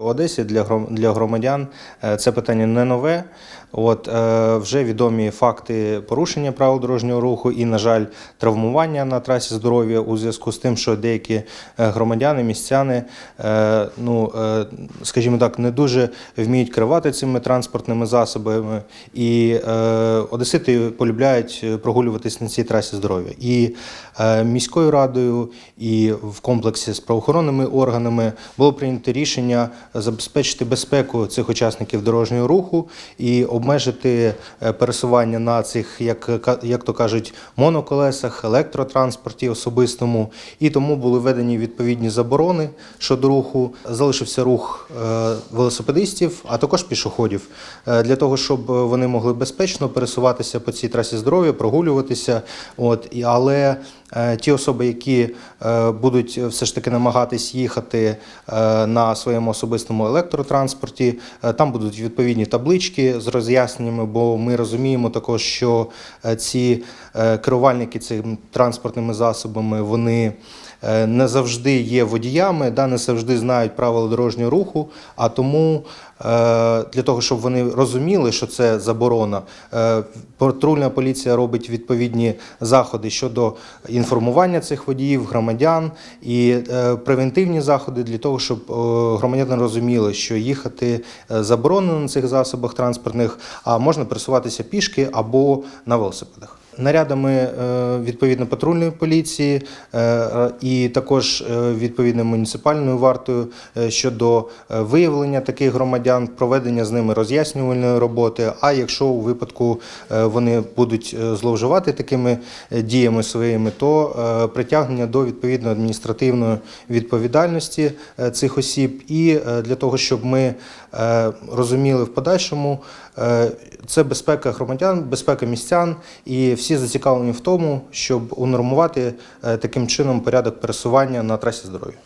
Одесі для гром- для громадян е, це питання не нове. От е, вже відомі факти порушення правил дорожнього руху і, на жаль, травмування на трасі здоров'я у зв'язку з тим, що деякі е, громадяни, містяни, ну скажімо так, не дуже вміють керувати цими транспортними засобами, і одесити полюбляють прогулюватись на цій трасі здоров'я. І міською радою, і в комплексі з правоохоронними органами було прийнято рішення забезпечити безпеку цих учасників дорожнього руху і обмежити е, пересування на цих, як, як то кажуть, моноколесах, електротранспорті особистому. І тому були введені відповідні заборони щодо руху. Залишився рух е, велосипедистів, а також пішоходів, е, для того, щоб вони могли безпечно пересуватися по цій трасі здоров'я, прогулюватися. От, і, але ті особи, які е, будуть все ж таки намагатись їхати е, на своєму особистому електротранспорті, е, там будуть відповідні таблички з роз'ясненнями, бо ми розуміємо також, що е, ці е, керувальники цими транспортними засобами вони. е, Не завжди є водіями, да, не завжди знають правила дорожнього руху, а тому е, для того, щоб вони розуміли, що це заборона, е, патрульна поліція робить відповідні заходи щодо інформування цих водіїв, громадян і е, превентивні заходи для того, щоб е, громадяни розуміли, що їхати е, заборонено на цих засобах транспортних, а можна пересуватися пішки або на велосипедах. Нарядами е, відповідно патрульної поліції е, і також е, відповідно муніципальною вартою щодо виявлення таких громадян, проведення з ними роз'яснювальної роботи. А якщо у випадку вони будуть зловживати такими діями своїми, то притягнення до відповідної адміністративної відповідальності цих осіб, і для того, щоб ми розуміли в подальшому, це безпека громадян, безпека містян, і всі зацікавлені в тому, щоб унормувати е, таким чином порядок пересування на трасі здоров'я.